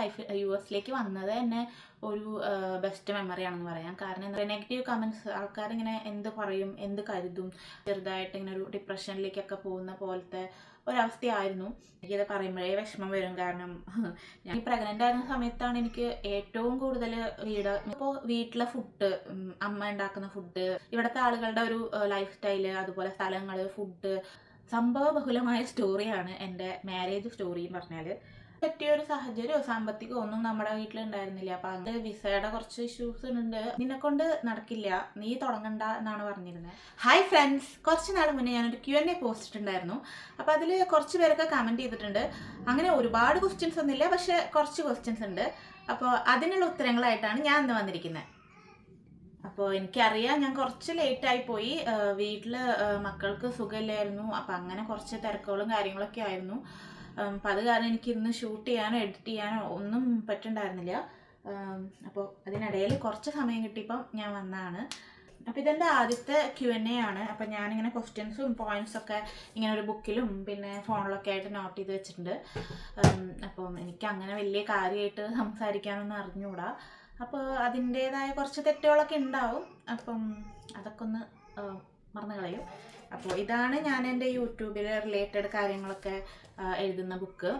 Life U എസിലേക്ക് വന്നത് തന്നെ ഒരു ബെസ്റ്റ് മെമ്മറിയാണെന്ന് പറയാം. കാരണം എന്താ നെഗറ്റീവ് കമൻസ് ആൾക്കാരിങ്ങനെ എന്ത് പറയും എന്ത് കരുതും ചെറുതായിട്ട് ഇങ്ങനെ ഒരു ഡിപ്രഷനിലേക്കൊക്കെ പോകുന്ന പോലത്തെ ഒരവസ്ഥയായിരുന്നു. എനിക്കത് പറയുമ്പോഴേ വിഷമം വരും. കാരണം ഞാൻ ഈ പ്രഗ്നന്റ് ആയിരുന്ന സമയത്താണ് എനിക്ക് ഏറ്റവും കൂടുതൽ വീട് ഇപ്പോൾ വീട്ടിലെ ഫുഡ് അമ്മ ഉണ്ടാക്കുന്ന ഫുഡ് ഇവിടുത്തെ ആളുകളുടെ ഒരു ലൈഫ് സ്റ്റൈൽ അതുപോലെ സ്ഥലങ്ങൾ ഫുഡ് സംഭവ ബഹുലമായ സ്റ്റോറിയാണ് എന്റെ മാരേജ് സ്റ്റോറി എന്ന് പറഞ്ഞാൽ പറ്റിയൊരു സാഹചര്യമോ സാമ്പത്തികമോ ഒന്നും നമ്മുടെ വീട്ടിലുണ്ടായിരുന്നില്ല അപ്പം അത് വിസയുടെ കുറച്ച് ഇഷ്യൂസ് ഉണ്ട്. നിന്നെ കൊണ്ട് നടക്കില്ല. നീ തുടങ്ങണ്ട എന്നാണ് പറഞ്ഞിരുന്നത് ഹായ് ഫ്രണ്ട്സ് കുറച്ച് നാൾ മുന്നേ ഞാനൊരു ക്യു എൻ എ പോസ്റ്റ് ഇട്ടിട്ടുണ്ടായിരുന്നു. അപ്പോൾ അതിൽ കുറച്ച് പേരൊക്കെ കമന്റ് ചെയ്തിട്ടുണ്ട്. അങ്ങനെ ഒരുപാട് ക്വസ്റ്റ്യൻസ് ഒന്നുമില്ല പക്ഷേ കുറച്ച് ക്വസ്റ്റ്യൻസ് ഉണ്ട്. അപ്പോൾ അതിനുള്ള ഉത്തരങ്ങളായിട്ടാണ് ഞാൻ ഇന്ന് വന്നിരിക്കുന്നത് അപ്പോൾ എനിക്കറിയാം ഞാൻ കുറച്ച് ലേറ്റായി പോയി. വീട്ടിൽ മക്കൾക്ക് സുഖമില്ലായിരുന്നു. അപ്പം അങ്ങനെ കുറച്ച് തിരക്കുകളും കാര്യങ്ങളൊക്കെ ആയിരുന്നു. അപ്പം അത് കാരണം എനിക്ക് ഇന്ന് ഷൂട്ട് ചെയ്യാനോ എഡിറ്റ് ചെയ്യാനോ ഒന്നും പറ്റുണ്ടായിരുന്നില്ല. അപ്പോൾ അതിനിടയിൽ കുറച്ച് സമയം കിട്ടിയപ്പം ഞാൻ വന്നതാണ്. അപ്പോൾ ഇതെന്റെ ആദ്യത്തെ ക്യു എൻ എ ആണ്. അപ്പം ഞാനിങ്ങനെ ക്വസ്റ്റ്യൻസും പോയിൻസൊക്കെ ഇങ്ങനെ ഒരു ബുക്കിലും പിന്നെ ഫോണിലൊക്കെ ആയിട്ട് നോട്ട് ചെയ്ത് വെച്ചിട്ടുണ്ട്. അപ്പം എനിക്ക് അങ്ങനെ വലിയ കാര്യമായിട്ട് സംസാരിക്കാനൊന്നും അറിഞ്ഞുകൂടാ അപ്പോൾ അതിന്റേതായ കുറച്ച് തെറ്റുകളൊക്കെ ഉണ്ടാവും. അപ്പം അതൊക്കെ ഒന്ന് മറന്നു കളയും. അപ്പോൾ ഇതാണ് ഞാൻ എന്റെ യൂട്യൂബിലെ റിലേറ്റഡ് കാര്യങ്ങളൊക്കെ എഴുതുന്ന ബുക്ക്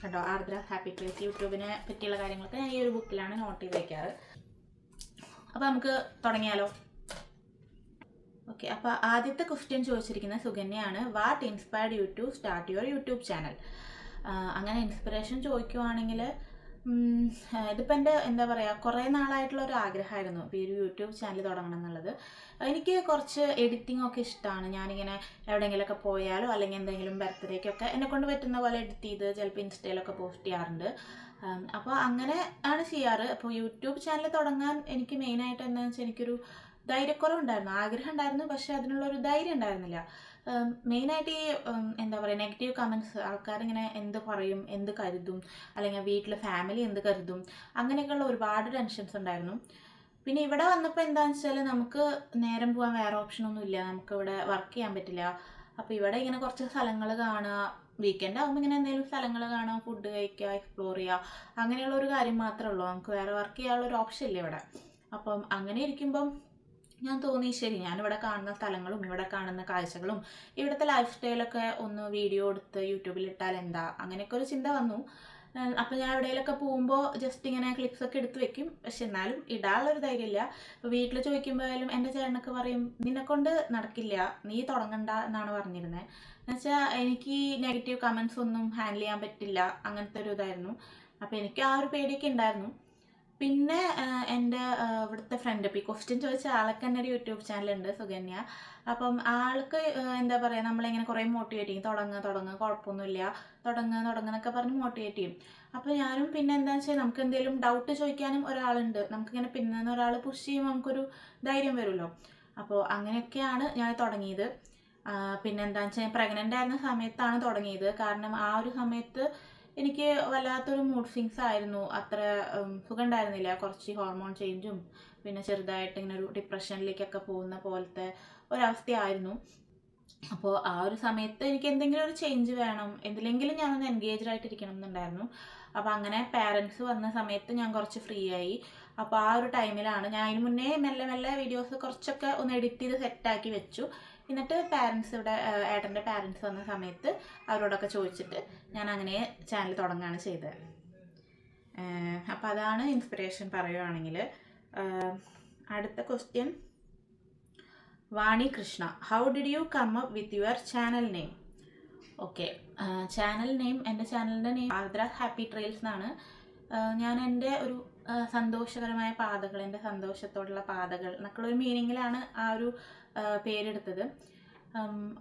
കണ്ടോ? ആർദ്ര ഹാപ്പി പ്ലേസ് യൂട്യൂബിനെ പറ്റിയുള്ള കാര്യങ്ങളൊക്കെ ഞാൻ ഈ ഒരു ബുക്കിലാണ് നോട്ട് ചെയ്ത് വയ്ക്കാറ് അപ്പോൾ നമുക്ക് തുടങ്ങിയാലോ? ഓക്കെ അപ്പോൾ ആദ്യത്തെ ക്വസ്റ്റ്യൻ ചോദിച്ചിരിക്കുന്ന സുകന്യയാണ്. What inspired you to start your YouTube channel അങ്ങനെ ഇൻസ്പിറേഷൻ ചോദിക്കുവാണെങ്കിൽ ഇതിപ്പോൾ എന്റെ എന്താ പറയുക കുറേ നാളായിട്ടുള്ള ഒരു ആഗ്രഹമായിരുന്നു ഇപ്പോൾ ഈ ഒരു യൂട്യൂബ് ചാനൽ തുടങ്ങണം എന്നുള്ളത്. എനിക്ക് കുറച്ച് എഡിറ്റിംഗ് ഒക്കെ ഇഷ്ടമാണ് ഞാനിങ്ങനെ എവിടെയെങ്കിലുമൊക്കെ പോയാലോ അല്ലെങ്കിൽ എന്തെങ്കിലും ബർത്ത്ഡേക്കൊക്കെ എന്നെ കൊണ്ട് പറ്റുന്ന പോലെ എഡിറ്റ് ചെയ്ത് ചിലപ്പോൾ ഇൻസ്റ്റയിലൊക്കെ പോസ്റ്റ് ചെയ്യാറുണ്ട്. അപ്പോൾ അങ്ങനെ ആണ് ചെയ്യാറ്. അപ്പോൾ യൂട്യൂബ് ചാനൽ തുടങ്ങാൻ എനിക്ക് മെയിനായിട്ട് എന്താണെന്ന് വെച്ചാൽ എനിക്കൊരു ധൈര്യക്കുറവുണ്ടായിരുന്നു. ആഗ്രഹം ഉണ്ടായിരുന്നു പക്ഷേ അതിനുള്ളൊരു ധൈര്യം ഉണ്ടായിരുന്നില്ല. മെയിനായിട്ട് ഈ എന്താ പറയുക നെഗറ്റീവ് കമൻസ് ആൾക്കാരിങ്ങനെ എന്ത് പറയും എന്ത് കരുതും അല്ലെങ്കിൽ വീട്ടിൽ ഫാമിലി എന്ത് കരുതും അങ്ങനെയൊക്കെയുള്ള ഒരുപാട് ടെൻഷൻസ് ഉണ്ടായിരുന്നു. പിന്നെ ഇവിടെ വന്നപ്പോൾ എന്താണെന്ന് വെച്ചാൽ നമുക്ക് നേരം പോകാൻ വേറെ ഓപ്ഷനൊന്നും ഇല്ല. നമുക്ക് ഇവിടെ വർക്ക് ചെയ്യാൻ പറ്റില്ല. അപ്പോൾ ഇവിടെ ഇങ്ങനെ കുറച്ച് സ്ഥലങ്ങൾ കാണുക വീക്കെൻഡ് ആകുമ്പോൾ ഇങ്ങനെ എന്തെങ്കിലും സ്ഥലങ്ങൾ കാണാം ഫുഡ് കഴിക്കുക എക്സ്പ്ലോർ ചെയ്യുക അങ്ങനെയുള്ള ഒരു കാര്യം മാത്രമേ ഉള്ളൂ. നമുക്ക് വേറെ വർക്ക് ചെയ്യാനുള്ള ഒരു ഓപ്ഷൻ ഇല്ല ഇവിടെ. അപ്പം അങ്ങനെ ഇരിക്കുമ്പം ഞാൻ തോന്നി ശരി ഞാനിവിടെ കാണുന്ന സ്ഥലങ്ങളും ഇവിടെ കാണുന്ന കാഴ്ചകളും ഇവിടുത്തെ ലൈഫ് സ്റ്റൈലൊക്കെ ഒന്ന് വീഡിയോ എടുത്ത് യൂട്യൂബിൽ ഇട്ടാൽ എന്താ? അങ്ങനെയൊക്കെ ഒരു ചിന്ത വന്നു. അപ്പോൾ ഞാൻ എവിടെയെങ്കിലൊക്കെ പോകുമ്പോൾ ജസ്റ്റ് ഇങ്ങനെ ക്ലിപ്സ് ഒക്കെ എടുത്ത് വെക്കും. പക്ഷെ എന്നാലും ഇടാനുള്ളൊരു ധൈര്യമില്ല. ഇപ്പോൾ വീട്ടിൽ ചോദിക്കുമ്പോഴായാലും എന്റെ ചേട്ടനൊക്കെ പറയും നിന്നെക്കൊണ്ട് നടക്കില്ല നീ തുടങ്ങണ്ട എന്നാണ് പറഞ്ഞിരുന്നത് എന്നുവെച്ചാൽ എനിക്ക് നെഗറ്റീവ് കമൻസ് ഒന്നും ഹാൻഡിൽ ചെയ്യാൻ പറ്റില്ല. അങ്ങനത്തെ ഒരു ഇതായിരുന്നു. അപ്പോൾ എനിക്ക് ആ ഒരു പേടിയൊക്കെ ഉണ്ടായിരുന്നു. പിന്നെ എന്റെ ഇവിടുത്തെ ഫ്രണ്ട് ഇപ്പോൾ ഈ ക്വസ്റ്റ്യൻ ചോദിച്ച ആൾക്ക് തന്നെ ഒരു യൂട്യൂബ് ചാനലുണ്ട് സുകന്യ. അപ്പം ആൾക്ക് എന്താ പറയുക നമ്മളിങ്ങനെ കുറേ മോട്ടിവേറ്റ് ചെയ്യും. തുടങ്ങുക തുടങ്ങുക കുഴപ്പമൊന്നുമില്ല തുടങ്ങുക തുടങ്ങുക എന്നൊക്കെ പറഞ്ഞ് മോട്ടിവേറ്റ് ചെയ്യും. അപ്പോൾ ഞാനും പിന്നെ എന്താണെന്ന് വെച്ചാൽ നമുക്ക് എന്തെങ്കിലും ഡൗട്ട് ചോദിക്കാനും ഒരാളുണ്ട്. നമുക്കിങ്ങനെ പിന്നുന്ന ഒരാൾ പുഷ് ചെയ്യുമ്പോൾ നമുക്കൊരു ധൈര്യം വരുമല്ലോ അപ്പോൾ അങ്ങനെയൊക്കെയാണ് ഞാൻ തുടങ്ങിയത്. പിന്നെ എന്താണെന്ന് വെച്ചാൽ പ്രഗ്നന്റ് ആയിരുന്ന സമയത്താണ് തുടങ്ങിയത്. കാരണം ആ ഒരു സമയത്ത് എനിക്ക് വല്ലാത്തൊരു മൂഡ് സ്വിങ്സ് ആയിരുന്നു. അത്ര സുഖം ഉണ്ടായിരുന്നില്ല കുറച്ച് ഹോർമോൺ ചേഞ്ചും പിന്നെ ചെറുതായിട്ട് ഇങ്ങനെ ഒരു ഡിപ്രഷനിലേക്കൊക്കെ പോകുന്ന പോലത്തെ ഒരവസ്ഥയായിരുന്നു. അപ്പോൾ ആ ഒരു സമയത്ത് എനിക്ക് എന്തെങ്കിലും ഒരു ചേഞ്ച് വേണം. എന്തിലെങ്കിലും ഞാനൊന്ന് എൻഗേജ്ഡ് ആയിട്ടിരിക്കണം എന്നുണ്ടായിരുന്നു. അപ്പോൾ അങ്ങനെ പാരൻസ് വന്ന സമയത്ത് ഞാൻ കുറച്ച് ഫ്രീ ആയി. അപ്പോൾ ആ ഒരു ടൈമിലാണ് ഞാൻ അതിന് മുന്നേ മെല്ലെ മെല്ലെ വീഡിയോസ് കുറച്ചൊക്കെ ഒന്ന് എഡിറ്റ് ചെയ്ത് സെറ്റാക്കി വെച്ചു. എന്നിട്ട് പാരൻസ് ഇവിടെ ഏട്ടന്റെ പാരൻസ് വന്ന സമയത്ത് അവരോടൊക്കെ ചോദിച്ചിട്ട് ഞാൻ അങ്ങനെ ചാനൽ തുടങ്ങുകയാണ് ചെയ്തത് അപ്പോൾ അതാണ് ഇൻസ്പിറേഷൻ പറയുകയാണെങ്കിൽ അടുത്ത question Vani Krishna how did you come up with your channel name okay channel name എന്റെ ചാനലിന്റെ നെയിം ആർദ്ര ഹാപ്പി ട്രെയിൽസ് എന്നാണ്. ഞാൻ എന്റെ ഒരു സന്തോഷകരമായ പാതകൾ എന്റെ സന്തോഷത്തോടുള്ള പാതകൾ എന്നൊക്കെയുള്ള ഒരു മീനിങ്ങിലാണ് ആ ഒരു പേരെടുത്തത്.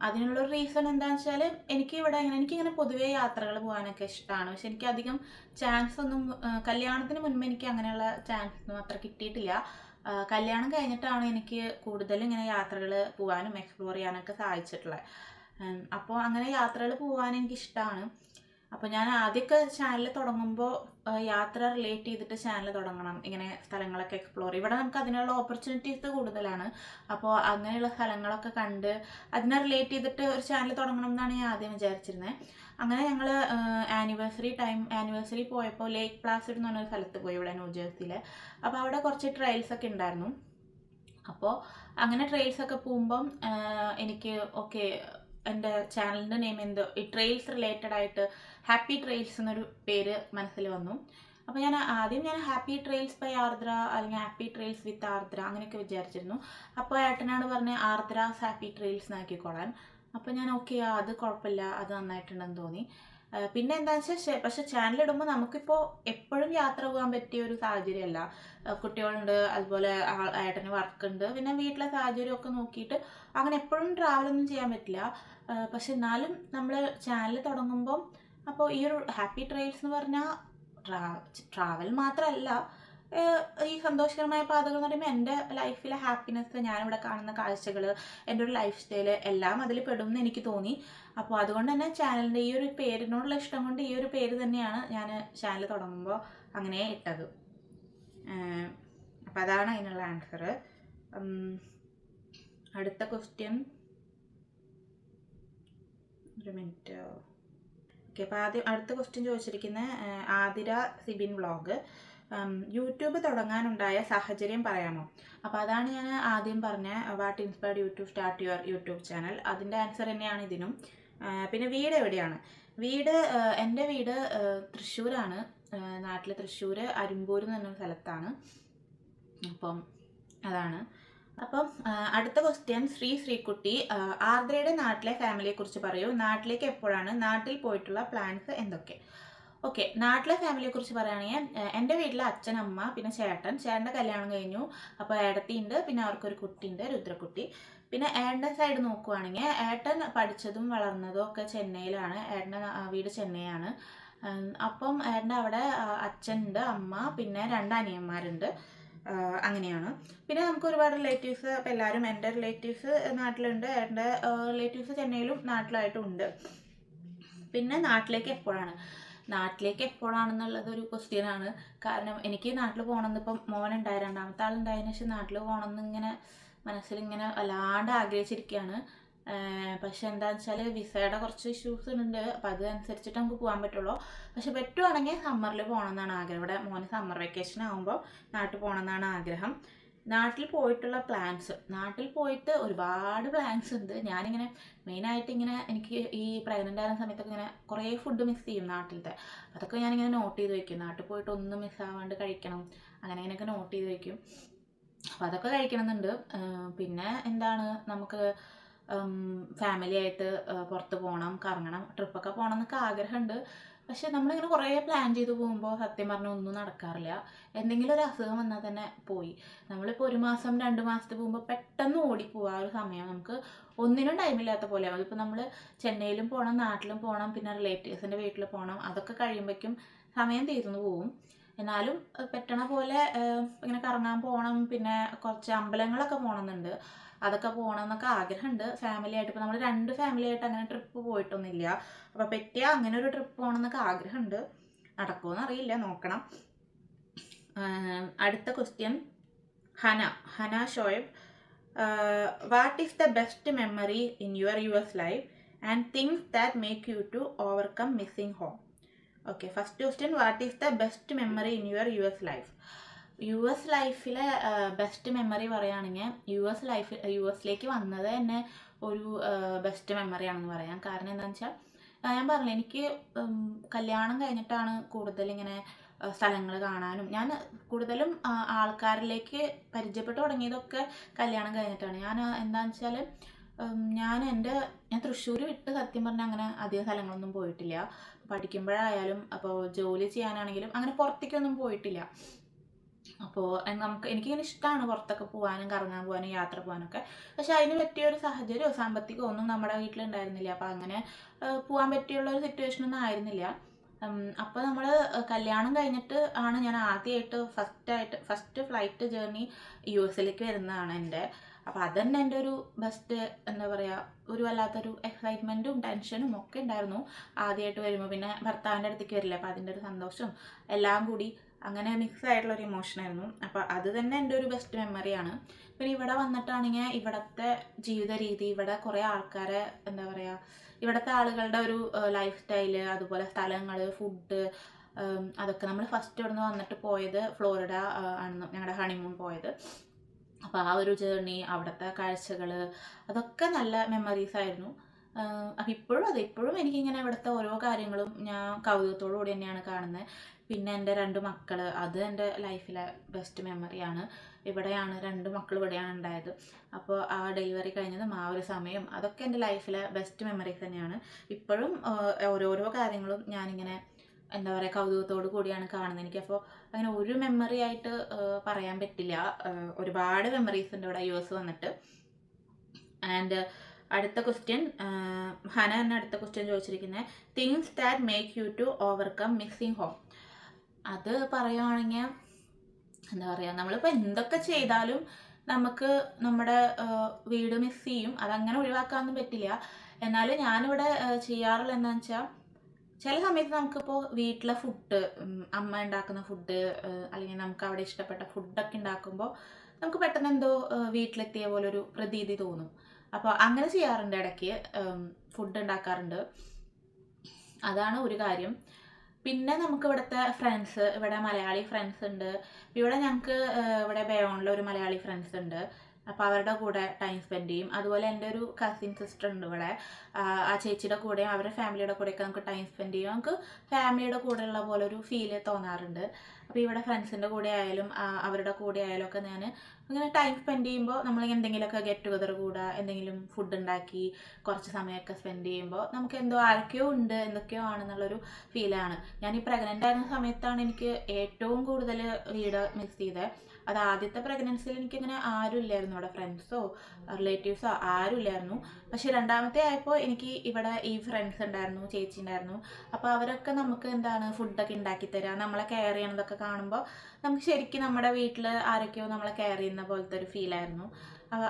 അതിനുള്ള റീസൺ എന്താണെന്ന് വെച്ചാൽ എനിക്ക് ഇവിടെ ഇങ്ങനെ എനിക്കിങ്ങനെ പൊതുവേ യാത്രകൾ പോകാനൊക്കെ ഇഷ്ടമാണ് പക്ഷെ എനിക്ക് അധികം ചാൻസ് ഒന്നും കല്യാണത്തിന് മുൻപ് എനിക്ക് അങ്ങനെയുള്ള ചാൻസ് ഒന്നും അത്ര കിട്ടിയിട്ടില്ല. കല്യാണം കഴിഞ്ഞിട്ടാണ് എനിക്ക് കൂടുതലും ഇങ്ങനെ യാത്രകൾ പോകാനും എക്സ്പ്ലോർ ചെയ്യാനൊക്കെ സാധിച്ചിട്ടുള്ളത്. അപ്പോൾ അങ്ങനെ യാത്രകൾ പോകാൻ എനിക്ക് ഇഷ്ടമാണ് അപ്പോൾ ഞാൻ ആദ്യമൊക്കെ ചാനൽ തുടങ്ങുമ്പോൾ യാത്ര റിലേറ്റ് ചെയ്തിട്ട് ചാനൽ തുടങ്ങണം. ഇങ്ങനെ സ്ഥലങ്ങളൊക്കെ എക്സ്പ്ലോർ ഇവിടെ നമുക്ക് അതിനുള്ള ഓപ്പർച്യൂണിറ്റീസ് കൂടുതലാണ്. അപ്പോൾ അങ്ങനെയുള്ള സ്ഥലങ്ങളൊക്കെ കണ്ട് അതിനെ റിലേറ്റ് ചെയ്തിട്ട് ഒരു ചാനൽ തുടങ്ങണം എന്നാണ് ഞാൻ ആദ്യം വിചാരിച്ചിരുന്നത് അങ്ങനെ ഞങ്ങൾ ആനിവേഴ്സറി ടൈം ആനിവേഴ്സറി പോയപ്പോൾ ലേക്ക് പ്ലാസിഡ് എന്ന് പറഞ്ഞൊരു സ്ഥലത്ത് പോയി ഇവിടെ ന്യൂജേഴ്സിയിൽ അപ്പോൾ അവിടെ കുറച്ച് ട്രയൽസ് ഒക്കെ ഉണ്ടായിരുന്നു. അപ്പോൾ അങ്ങനെ ട്രെയിൽസ് ഒക്കെ പോകുമ്പം എനിക്ക് ഓക്കെ എന്റെ ചാനലിന്റെ നെയിം എന്തോ ഈ ട്രെയിൽസ് റിലേറ്റഡ് ആയിട്ട് ഹാപ്പി ട്രെയിൽസ് എന്നൊരു പേര് മനസ്സിൽ വന്നു. അപ്പോൾ ഞാൻ ആദ്യം ഞാൻ ഹാപ്പി ട്രെയിൽസ് ബൈ ആർദ്ര അല്ലെങ്കിൽ ഹാപ്പി ട്രെയിൽസ് വിത്ത് ആർദ്ര അങ്ങനെയൊക്കെ വിചാരിച്ചിരുന്നു. അപ്പോൾ ഏട്ടനാണ് പറഞ്ഞ് ആർദ്രാസ് ഹാപ്പി ട്രെയിൽസ് എന്നാക്കിക്കോളാൻ അപ്പോൾ ഞാൻ ഓക്കെ അത് കുഴപ്പമില്ല അത് നന്നായിട്ടുണ്ടെന്ന് തോന്നി. പിന്നെ എന്താണെന്ന് വെച്ചാൽ പക്ഷെ ചാനൽ ഇടുമ്പോൾ നമുക്കിപ്പോൾ എപ്പോഴും യാത്ര പോകാൻ പറ്റിയ ഒരു സാഹചര്യമല്ല. കുട്ടികളുണ്ട് അതുപോലെ ഏട്ടന് വർക്ക് ഉണ്ട് പിന്നെ വീട്ടിലെ സാഹചര്യമൊക്കെ നോക്കിയിട്ട് അങ്ങനെ എപ്പോഴും ട്രാവലൊന്നും ചെയ്യാൻ പറ്റില്ല. പക്ഷെ എന്നാലും നമ്മൾ ചാനൽ തുടങ്ങുമ്പം അപ്പോൾ ഈ ഒരു ഹാപ്പി ട്രെയിൽസ് എന്ന് പറഞ്ഞാൽ ട്രാവൽ മാത്രമല്ല ഈ സന്തോഷകരമായ പാതകൾ എന്ന് പറയുമ്പോൾ എന്റെ ലൈഫിലെ ഹാപ്പിനെസ് ഞാനിവിടെ കാണുന്ന കാഴ്ചകൾ എന്റെ ഒരു ലൈഫ് സ്റ്റൈൽ എല്ലാം അതിൽ പെടും എന്ന് എനിക്ക് തോന്നി. അപ്പോൾ അതുകൊണ്ട് തന്നെ ചാനലിന്റെ ഈ ഒരു പേരിനോടുള്ള ഇഷ്ടം കൊണ്ട് ഈ ഒരു പേര് തന്നെയാണ് ഞാൻ ചാനൽ തുടങ്ങുമ്പോൾ അങ്ങനെ ഇട്ടത്. അപ്പം അതാണ് അതിനുള്ള ആൻസർ അടുത്ത ക്വസ്റ്റ്യൻ ഒരു മിനിറ്റ് ഓക്കെ അപ്പോൾ ആദ്യം അടുത്ത ക്വസ്റ്റ്യൻ ചോദിച്ചിരിക്കുന്ന ആതിര സിബിൻ വ്ളോഗ് യൂട്യൂബ് തുടങ്ങാനുണ്ടായ സാഹചര്യം പറയാമോ? അപ്പോൾ അതാണ് ഞാൻ ആദ്യം പറഞ്ഞ what inspired YouTube start your YouTube channel. അതിന്റെ ആൻസർ തന്നെയാണ് ഇതിനും. പിന്നെ വീട് എവിടെയാണ്? വീട് എന്റെ വീട് തൃശ്ശൂരാണ്. നാട്ടിൽ തൃശ്ശൂർ അരുമ്പൂർ എന്ന് പറഞ്ഞ സ്ഥലത്താണ്. അപ്പം അതാണ്. അപ്പം അടുത്ത ക്വസ്റ്റ്യൻ ശ്രീ ശ്രീകുട്ടി ആർദ്രയുടെ നാട്ടിലെ ഫാമിലിയെ കുറിച്ച് പറയൂ. നാട്ടിലേക്ക് എപ്പോഴാണ്? നാട്ടിൽ പോയിട്ടുള്ള പ്ലാൻസ് എന്തൊക്കെ? ഓക്കെ നാട്ടിലെ ഫാമിലിയെ കുറിച്ച് പറയുകയാണെങ്കിൽ എന്റെ വീട്ടിലെ അച്ഛൻ അമ്മ പിന്നെ ചേട്ടൻ ചേട്ടന്റെ കല്യാണം കഴിഞ്ഞു. അപ്പോൾ ഏടത്തിയുണ്ട് പിന്നെ അവർക്കൊരു കുട്ടിയുണ്ട് രുദ്രക്കുട്ടി. പിന്നെ ഏട്ടന്റെ സൈഡ് നോക്കുവാണെങ്കിൽ ഏട്ടൻ പഠിച്ചതും വളർന്നതും ഒക്കെ ചെന്നൈയിലാണ്. ഏട്ടന്റെ വീട് ചെന്നൈയാണ്. അപ്പം ഏട്ടന്റെ അവിടെ അച്ഛനുണ്ട് അമ്മ പിന്നെ രണ്ട് അനിയന്മാരുണ്ട്. അങ്ങനെയാണ്. പിന്നെ നമുക്ക് ഒരുപാട് റിലേറ്റീവ്സ് ഇപ്പം എല്ലാവരും എന്റെ റിലേറ്റീവ്സ് നാട്ടിലുണ്ട്. എന്റെ റിലേറ്റീവ്സ് ചെന്നൈയിലും നാട്ടിലായിട്ടും ഉണ്ട്. പിന്നെ നാട്ടിലേക്ക് എപ്പോഴാണ്? നാട്ടിലേക്ക് എപ്പോഴാണെന്നുള്ളത് ഒരു ക്വസ്റ്റ്യൻ ആണ്. കാരണം എനിക്ക് നാട്ടിൽ പോകണമെന്ന് ഇപ്പം മോനുണ്ടായി രണ്ടാമത്തെ ആളുണ്ടായതിനു ശേഷം നാട്ടിൽ പോകണമെന്ന് ഇങ്ങനെ മനസ്സിലിങ്ങനെ വല്ലാണ്ട് ആഗ്രഹിച്ചിരിക്കുകയാണ്. പക്ഷെ എന്താണെന്ന് വെച്ചാൽ വിസയുടെ കുറച്ച് ഇഷ്യൂസ് ഉണ്ട്. അപ്പം അതനുസരിച്ചിട്ട് നമുക്ക് പോകാൻ പറ്റുള്ളൂ. പക്ഷെ പറ്റുവാണെങ്കിൽ സമ്മറിൽ പോകണം എന്നാണ് ആഗ്രഹം. ഇവിടെ മോന് സമ്മർ വെക്കേഷൻ ആകുമ്പോൾ നാട്ടിൽ പോകണം എന്നാണ് ആഗ്രഹം. നാട്ടിൽ പോയിട്ടുള്ള പ്ലാൻസ് നാട്ടിൽ പോയിട്ട് ഒരുപാട് പ്ലാൻസ് ഉണ്ട്. ഞാനിങ്ങനെ മെയിനായിട്ട് ഇങ്ങനെ എനിക്ക് ഈ പ്രഗ്നന്റ് ആയിരുന്ന സമയത്തൊക്കെ ഇങ്ങനെ കുറേ ഫുഡ് മിസ് ചെയ്യും നാട്ടിലത്തെ. അതൊക്കെ ഞാനിങ്ങനെ നോട്ട് ചെയ്ത് വെക്കും. നാട്ടിൽ പോയിട്ട് ഒന്നും മിസ് മിസ്സാവാണ്ട് കഴിക്കണം. അങ്ങനെ അങ്ങനെയൊക്കെ നോട്ട് ചെയ്ത് വെക്കും. അപ്പോൾ അതൊക്കെ കഴിക്കണമെന്നുണ്ട് പിന്നെ എന്താണ്? നമുക്ക് ഫാമിലി ആയിട്ട് പുറത്ത് പോകണം കറങ്ങണം ട്രിപ്പൊക്കെ പോകണം എന്നൊക്കെ ആഗ്രഹമുണ്ട്. പക്ഷെ നമ്മളിങ്ങനെ കുറേ പ്ലാൻ ചെയ്ത് പോകുമ്പോൾ സത്യം പറഞ്ഞാൽ ഒന്നും നടക്കാറില്ല. എന്തെങ്കിലും ഒരു അസുഖം വന്നാൽ തന്നെ പോയി. നമ്മളിപ്പോൾ ഒരു മാസം രണ്ട് മാസത്തിൽ പോകുമ്പോൾ പെട്ടെന്ന് ഓടിപ്പോവുക ആ ഒരു സമയം. നമുക്ക് ഒന്നിനും ടൈമില്ലാത്ത പോലെ അതിപ്പോൾ നമ്മൾ ചെന്നൈയിലും പോകണം നാട്ടിലും പോകണം പിന്നെ റിലേറ്റീവ്സിന്റെ വീട്ടിൽ പോകണം അതൊക്കെ കഴിയുമ്പോഴേക്കും സമയം തീർന്നു പോവും. എന്നാലും പറ്റണ പോലെ ഇങ്ങനെ കറങ്ങാൻ പോകണം പിന്നെ കുറച്ച് അമ്പലങ്ങളൊക്കെ പോകണമെന്നുണ്ട് അതൊക്കെ പോകണം എന്നൊക്കെ ആഗ്രഹമുണ്ട് ഫാമിലി ആയിട്ട്. ഇപ്പോൾ നമ്മൾ രണ്ട് ഫാമിലി ആയിട്ട് അങ്ങനെ ട്രിപ്പ് പോയിട്ടൊന്നുമില്ല. അപ്പോൾ പറ്റിയ അങ്ങനെ ഒരു ട്രിപ്പ് പോകണം എന്നൊക്കെ ആഗ്രഹമുണ്ട് നടക്കുമെന്ന് അറിയില്ല. നോക്കണം. അടുത്ത question Hana. Hana Shoaib. What is the best memory in your U S life and things that make you to overcome missing home okay first question what is the best memory in your U S life U S ലൈഫിലെ best memory പറയുകയാണെങ്കിൽ U S life U എസിലേക്ക് വന്നത് തന്നെ ഒരു best മെമ്മറിയാണെന്ന് പറയാം. കാരണം എന്താണെന്ന് വെച്ചാൽ ഞാൻ പറഞ്ഞില്ല എനിക്ക് കല്യാണം കഴിഞ്ഞിട്ടാണ് കൂടുതൽ ഇങ്ങനെ സ്ഥലങ്ങൾ കാണാനും. ഞാൻ കൂടുതലും ആൾക്കാരിലേക്ക് പരിചയപ്പെട്ട് തുടങ്ങിയതൊക്കെ കല്യാണം കഴിഞ്ഞിട്ടാണ്. ഞാൻ എന്താണെന്ന് വെച്ചാൽ ഞാൻ എന്റെ ഞാൻ തൃശ്ശൂർ വിട്ട് സത്യം പറഞ്ഞാൽ അങ്ങനെ അധികം സ്ഥലങ്ങളൊന്നും പോയിട്ടില്ല. പഠിക്കുമ്പോഴായാലും അപ്പോൾ ജോലി ചെയ്യാനാണെങ്കിലും അങ്ങനെ പുറത്തേക്കൊന്നും പോയിട്ടില്ല. അപ്പോൾ നമുക്ക് എനിക്കിങ്ങനെ ഇഷ്ടമാണ് പുറത്തൊക്കെ പോകാനും കറങ്ങാൻ പോകാനും യാത്ര പോകാനൊക്കെ പക്ഷെ അതിന് പറ്റിയ ഒരു സാഹചര്യമോ സാമ്പത്തികമോ ഒന്നും നമ്മുടെ വീട്ടിലുണ്ടായിരുന്നില്ല. അപ്പോൾ അങ്ങനെ പോകാൻ പറ്റിയുള്ള ഒരു സിറ്റുവേഷൻ ഒന്നും ആയിരുന്നില്ല. അപ്പോൾ നമ്മൾ കല്യാണം കഴിഞ്ഞിട്ട് ആണ് ഞാൻ ആദ്യമായിട്ട് ഫസ്റ്റായിട്ട് ഫസ്റ്റ് ഫ്ലൈറ്റ് ജേർണി യു എസിലേക്ക് വരുന്നതാണ് എന്റെ. അപ്പോൾ അതന്നെ എന്റെ ഒരു ബെസ്റ്റ് എന്താ പറയുക ഒരു വല്ലാത്തൊരു എക്സൈറ്റ്മെന്റും ടെൻഷനും ഒക്കെ ഉണ്ടായിരുന്നു ആദ്യമായിട്ട് വരുമ്പോൾ പിന്നെ ഭർത്താവിന്റെ അടുത്തേക്ക് വരില്ല. അപ്പോൾ അതിന്റെ ഒരു സന്തോഷം എല്ലാം കൂടി അങ്ങനെ മിക്സ് ആയിട്ടുള്ള ഒരു ഇമോഷനായിരുന്നു അപ്പോൾ അത് തന്നെ എന്റെ ഒരു ബെസ്റ്റ് മെമ്മറിയാണ് പിന്നെ ഇവിടെ വന്നിട്ടാണെങ്കിൽ ഇവിടത്തെ ജീവിത രീതി ഇവിടെ കുറേ ആൾക്കാരെ എന്താ പറയുക ഇവിടത്തെ ആളുകളുടെ ഒരു ലൈഫ് സ്റ്റൈൽ അതുപോലെ സ്ഥലങ്ങൾ ഫുഡ് അതൊക്കെ നമ്മൾ ഫസ്റ്റ് ഇവിടുന്ന് വന്നിട്ട് പോയത് ഫ്ലോറിഡ ആണെന്ന് ആണ് ഞങ്ങളുടെ ഹണിമൂൺ പോയത്. അപ്പോൾ ആ ഒരു ജേർണി അവിടുത്തെ കാഴ്ചകൾ അതൊക്കെ നല്ല മെമ്മറീസ് ആയിരുന്നു. അപ്പം ഇപ്പോഴും അതെ ഇപ്പോഴും എനിക്കിങ്ങനെ ഇവിടുത്തെ ഓരോ കാര്യങ്ങളും ഞാൻ കൗതുകത്തോടു കൂടി തന്നെയാണ് കാണുന്നത് പിന്നെ എന്റെ രണ്ട് മക്കൾ അത് എന്റെ ലൈഫിലെ ബെസ്റ്റ് മെമ്മറിയാണ് ഇവിടെയാണ് രണ്ട് മക്കൾ ഇവിടെയാണ് ഉണ്ടായത്. അപ്പോൾ ആ ഡെലിവറി കഴിഞ്ഞതും ആ ഒരു സമയം. അതൊക്കെ എന്റെ ലൈഫിലെ ബെസ്റ്റ് മെമ്മറീസ് തന്നെയാണ്. ഇപ്പോഴും ഓരോരോ കാര്യങ്ങളും ഞാനിങ്ങനെ എന്താ പറയുക കൗതുകത്തോടു കൂടിയാണ് കാണുന്നത്. എനിക്കപ്പോൾ അങ്ങനെ ഒരു മെമ്മറി ആയിട്ട് പറയാൻ പറ്റില്ല. ഒരുപാട് മെമ്മറീസ് ഉണ്ട് ഇവിടെ യു എസ് വന്നിട്ട്. ആൻഡ് അടുത്ത ക്വസ്റ്റ്യൻ ഹന എന്ന അടുത്ത ക്വസ്റ്റ്യൻ ചോദിച്ചിരിക്കുന്നത് things that make you to overcome missing home അത് പറയുവാണെങ്കിൽ എന്താ പറയുക നമ്മളിപ്പോൾ എന്തൊക്കെ ചെയ്താലും നമുക്ക് നമ്മുടെ വീട് മിസ് ചെയ്യും. അതങ്ങനെ ഒഴിവാക്കാനൊന്നും പറ്റില്ല. എന്നാലും ഞാനിവിടെ ചെയ്യാറുള്ള എന്താണെന്ന് വെച്ചാൽ ചില സമയത്ത് നമുക്കിപ്പോൾ വീട്ടിലെ ഫുഡ് അമ്മ ഉണ്ടാക്കുന്ന ഫുഡ് അല്ലെങ്കിൽ നമുക്ക് അവിടെ ഇഷ്ടപ്പെട്ട ഫുഡൊക്കെ ഉണ്ടാക്കുമ്പോൾ നമുക്ക് പെട്ടെന്ന് എന്തോ വീട്ടിലെത്തിയ പോലെ ഒരു പ്രതീതി തോന്നും. അപ്പോൾ അങ്ങനെ ചെയ്യാറുണ്ട് ഇടയ്ക്ക് ഫുഡ് ഉണ്ടാക്കാറുണ്ട് അതാണ് ഒരു കാര്യം. പിന്നെ നമുക്ക് ഇവിടുത്തെ ഫ്രണ്ട്സ് ഇവിടെ മലയാളി ഫ്രണ്ട്സ് ഉണ്ട്. ഇവിടെ ഞങ്ങൾക്ക് ഇവിടെ ബയോണിൽ ഒരു മലയാളി ഫ്രണ്ട്സ് ഉണ്ട്. അപ്പോൾ അവരുടെ കൂടെ ടൈം സ്പെൻഡ് ചെയ്യും. അതുപോലെ എന്റെ ഒരു കസിൻ സിസ്റ്റർ ഉണ്ട് ഇവിടെ. ആ, ചേച്ചിയുടെ കൂടെയും അവരുടെ ഫാമിലിയുടെ കൂടെയൊക്കെ നമുക്ക് ടൈം സ്പെൻഡ് ചെയ്യും. നമുക്ക് ഫാമിലിയുടെ ഉള്ള പോലെ ഒരു ഫീൽ തോന്നാറുണ്ട്. അപ്പോൾ ഇവിടെ ഫ്രണ്ട്സിന്റെ കൂടെ ആയാലും അവരുടെ കൂടെ ആയാലും ഒക്കെ ഞാൻ അങ്ങനെ ടൈം സ്പെൻഡ് ചെയ്യുമ്പോൾ നമ്മൾ എന്തെങ്കിലുമൊക്കെ ഗെറ്റ് ടുഗദർ കൂടുക എന്തെങ്കിലും ഫുഡ് ഉണ്ടാക്കി കുറച്ച് സമയമൊക്കെ സ്പെൻഡ് ചെയ്യുമ്പോൾ നമുക്ക് എന്തോ ആരൊക്കെയോ ഉണ്ട് എന്തൊക്കെയോ ആണെന്നുള്ളൊരു ഫീലാണ് ഞാൻ ഈ പ്രഗ്നന്റ് ആയിരുന്ന സമയത്താണ് എനിക്ക് ഏറ്റവും കൂടുതൽ വീട് മിസ് ചെയ്തത് അത് ആദ്യത്തെ പ്രഗ്നൻസിയിൽ എനിക്കിങ്ങനെ ആരും ഇല്ലായിരുന്നു. ഇവിടെ ഫ്രണ്ട്സോ റിലേറ്റീവ്സോ ആരും ഇല്ലായിരുന്നു. പക്ഷെ രണ്ടാമത്തെ ആയപ്പോൾ എനിക്ക് ഇവിടെ ഈ ഫ്രണ്ട്സ് ഉണ്ടായിരുന്നു ചേച്ചി ഉണ്ടായിരുന്നു. അപ്പോൾ അവരൊക്കെ നമുക്ക് എന്താണ് ഫുഡൊക്കെ ഉണ്ടാക്കി തരാം നമ്മളെ കെയർ ചെയ്യണതൊക്കെ കാണുമ്പോൾ നമുക്ക് ശരിക്കും നമ്മുടെ വീട്ടിൽ ആരൊക്കെയോ നമ്മളെ കെയർ ചെയ്യുന്ന പോലത്തെ ഒരു ഫീലായിരുന്നു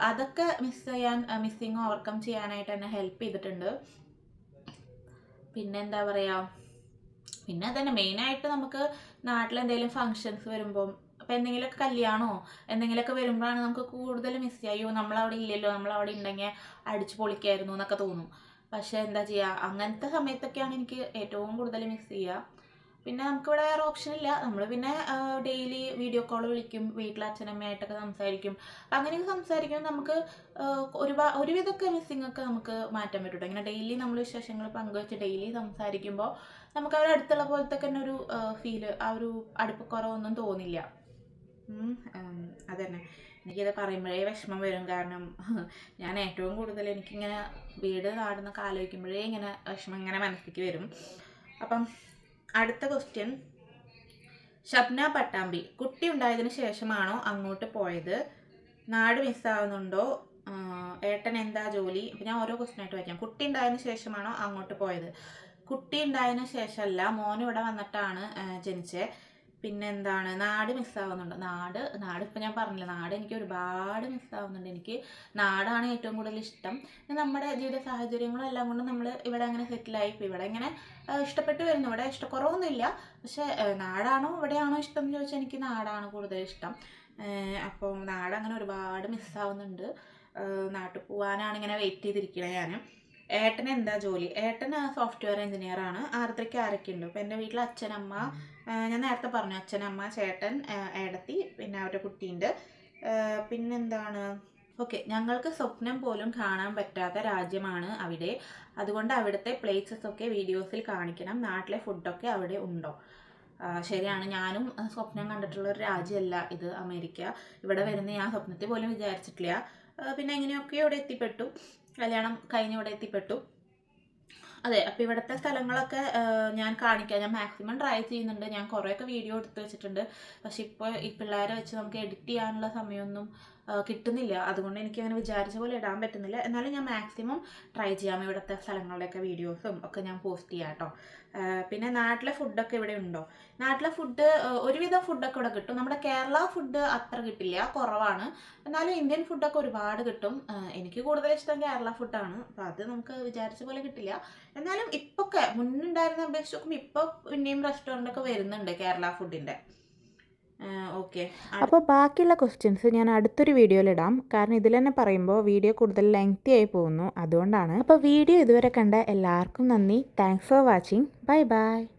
അതൊക്കെ മിസ് ചെയ്യാൻ മിസ്സിങ് ഓവർകം ചെയ്യാനായിട്ട് എന്നെ ഹെൽപ്പ് ചെയ്തിട്ടുണ്ട്. പിന്നെ എന്താ പറയുക പിന്നെ അതന്നെ മെയിനായിട്ട് നമുക്ക് നാട്ടിൽ എന്തെങ്കിലും ഫങ്ഷൻസ് വരുമ്പം അപ്പം എന്തെങ്കിലുമൊക്കെ കല്യാണമോ എന്തെങ്കിലുമൊക്കെ വരുമ്പോഴാണ് നമുക്ക് കൂടുതൽ മിസ് ചെയ്യുക അയ്യോ നമ്മളവിടെ ഇല്ലല്ലോ നമ്മളവിടെ ഉണ്ടെങ്കിൽ അടിച്ചു പൊളിക്കായിരുന്നു എന്നൊക്കെ തോന്നും. പക്ഷേ എന്താ ചെയ്യുക അങ്ങനത്തെ സമയത്തൊക്കെയാണ് എനിക്ക് ഏറ്റവും കൂടുതൽ മിസ് ചെയ്യുക പിന്നെ നമുക്ക് ഇവിടെ വേറെ ഓപ്ഷൻ ഇല്ല. നമ്മൾ പിന്നെ ഡെയിലി വീഡിയോ കോൾ വിളിക്കും വീട്ടിലെ അച്ഛനമ്മയായിട്ടൊക്കെ സംസാരിക്കും. അങ്ങനെയൊക്കെ സംസാരിക്കുമ്പോൾ നമുക്ക് ഒരുപാട് ഒരുവിധമൊക്കെ മിസ്സിംഗ് ഒക്കെ നമുക്ക് മാറ്റാൻ പറ്റും ഇങ്ങനെ ഡെയിലി നമ്മൾ വിശേഷങ്ങൾ പങ്കുവെച്ച് ഡെയിലി സംസാരിക്കുമ്പോൾ നമുക്ക് അവരുടെ അടുത്തുള്ള പോലത്തെ തന്നെ ഒരു ഫീൽ ആ ഒരു അടുപ്പക്കുറവൊന്നും തോന്നില്ല. അതന്നെ. എനിക്കിത് പറയുമ്പോഴേ വിഷമം വരും. കാരണം ഞാൻ ഏറ്റവും കൂടുതൽ എനിക്കിങ്ങനെ വീട് നാടുന്നൊക്കെ ആലോചിക്കുമ്പോഴേ ഇങ്ങനെ വിഷമം ഇങ്ങനെ മനസ്സിലേക്ക് വരും. അപ്പം അടുത്ത ക്വസ്റ്റ്യൻ ഷബ്ന പട്ടാമ്പി കുട്ടി ഉണ്ടായതിനു ശേഷമാണോ അങ്ങോട്ട് പോയത്? നാട് മിസ്സാവുന്നുണ്ടോ ഏട്ടൻ എന്താ ജോലി? അപ്പം ഞാൻ ഓരോ ക്വസ്റ്റ്യൻ ആയിട്ട് വയ്ക്കാം കുട്ടി ഉണ്ടായതിനു ശേഷമാണോ അങ്ങോട്ട് പോയത്? കുട്ടി ഉണ്ടായതിനു ശേഷമല്ല മോൻ ഇവിടെ വന്നിട്ടാണ് ജനിച്ചത് പിന്നെ എന്താണ് നാട് മിസ്സാവുന്നുണ്ട് നാട് നാട് ഇപ്പം ഞാൻ പറഞ്ഞില്ല നാട് എനിക്ക് ഒരുപാട് മിസ്സാവുന്നുണ്ട് എനിക്ക് നാടാണ് ഏറ്റവും കൂടുതൽ ഇഷ്ടം. നമ്മുടെ ജീവിത സാഹചര്യങ്ങളും എല്ലാം കൊണ്ടും നമ്മൾ ഇവിടെ അങ്ങനെ സെറ്റിലായി ഇവിടെ ഇങ്ങനെ ഇഷ്ടപ്പെട്ടു ഇഷ്ടപ്പെട്ട് വരുന്നു. ഇവിടെ ഇഷ്ടക്കുറവൊന്നുമില്ല. പക്ഷേ നാടാണോ ഇവിടെയാണോ ഇഷ്ടം എന്ന് ചോദിച്ചാൽ എനിക്ക് നാടാണ് കൂടുതൽ ഇഷ്ടം. അപ്പോൾ നാടങ്ങനെ ഒരുപാട് മിസ്സാവുന്നുണ്ട് നാട്ടിൽ പോകാനാണ് ഇങ്ങനെ വെയിറ്റ് ചെയ്തിരിക്കണേ ഞാൻ ഏട്ടന് എന്താ ജോലി? ഏട്ടൻ സോഫ്റ്റ്വെയർ എഞ്ചിനീയർ ആണ്. ആർദ്രയ്ക്ക് ആരൊക്കെ ഉണ്ട്? ഇപ്പോൾ എന്റെ വീട്ടിൽ അച്ഛനമ്മ ഞാൻ നേരത്തെ പറഞ്ഞു അച്ഛനമ്മ ചേട്ടൻ ഏടത്തി പിന്നെ അവരുടെ കുട്ടിയുണ്ട്. പിന്നെന്താണ്? ഓക്കെ ഞങ്ങൾക്ക് സ്വപ്നം പോലും കാണാൻ പറ്റാത്ത രാജ്യമാണ് അവിടെ. അതുകൊണ്ട് അവിടുത്തെ പ്ലേസസ് ഒക്കെ വീഡിയോസിൽ കാണിക്കണം. നാട്ടിലെ ഫുഡൊക്കെ അവിടെ ഉണ്ടോ? ശരിയാണ്. ഞാനും സ്വപ്നം കണ്ടിട്ടുള്ള ഒരു രാജ്യമല്ല ഇത് അമേരിക്ക. ഇവിടെ വരുന്ന ഞാൻ സ്വപ്നത്തിൽ പോലും വിചാരിച്ചിട്ടില്ല. പിന്നെ എങ്ങനെയൊക്കെ ഇവിടെ എത്തിപ്പെട്ടു. കല്യാണം കഴിഞ്ഞ് ഇവിടെ എത്തിപ്പെട്ടു. അതെ അപ്പോൾ ഇവിടുത്തെ സ്ഥലങ്ങളൊക്കെ ഞാൻ കാണിക്കാം. ഞാൻ മാക്സിമം ട്രൈ ചെയ്യുന്നുണ്ട്. ഞാൻ കുറേയൊക്കെ വീഡിയോ എടുത്തു വെച്ചിട്ടുണ്ട്. പക്ഷെ ഇപ്പോൾ ഈ പിള്ളേരെ വെച്ച് നമുക്ക് എഡിറ്റ് ചെയ്യാനുള്ള സമയമൊന്നും കിട്ടുന്നില്ല. അതുകൊണ്ട് എനിക്ക് അങ്ങനെ വിചാരിച്ച പോലെ ഇടാൻ പറ്റുന്നില്ല. എന്നാലും ഞാൻ മാക്സിമം ട്രൈ ചെയ്യാം ഇവിടുത്തെ സ്ഥലങ്ങളുടെയൊക്കെ വീഡിയോസും ഒക്കെ ഞാൻ പോസ്റ്റ് ചെയ്യാം കേട്ടോ പിന്നെ നാട്ടിലെ ഫുഡൊക്കെ ഇവിടെ ഉണ്ടോ? നാട്ടിലെ ഫുഡ് ഒരുവിധം ഫുഡൊക്കെ ഇവിടെ കിട്ടും. നമ്മുടെ കേരള ഫുഡ് അത്ര കിട്ടില്ല കുറവാണ്. എന്നാലും ഇന്ത്യൻ ഫുഡൊക്കെ ഒരുപാട് കിട്ടും. എനിക്ക് കൂടുതൽ ഇഷ്ടം കേരള ഫുഡാണ് അപ്പോൾ അത് നമുക്ക് വിചാരിച്ച പോലെ കിട്ടില്ല. എന്നാലും ഇപ്പൊക്കെ മുന്നുണ്ടായിരുന്ന അപേക്ഷിച്ച് നോക്കുമ്പോൾ ഇപ്പോൾ പിന്നെയും റെസ്റ്റോറന്റ് ഒക്കെ വരുന്നുണ്ട് കേരള ഫുഡിന്റെ അപ്പോൾ ബാക്കിയുള്ള ക്വസ്റ്റ്യൻസ് ഞാൻ അടുത്തൊരു വീഡിയോയിൽ ഇടാം. കാരണം ഇതിൽ തന്നെ പറയുമ്പോൾ വീഡിയോ കൂടുതൽ ലെങ്തി ആയി പോകുന്നു. അതുകൊണ്ടാണ്. അപ്പോൾ വീഡിയോ ഇതുവരെ കണ്ട എല്ലാവർക്കും നന്ദി. Thanks for watching bye bye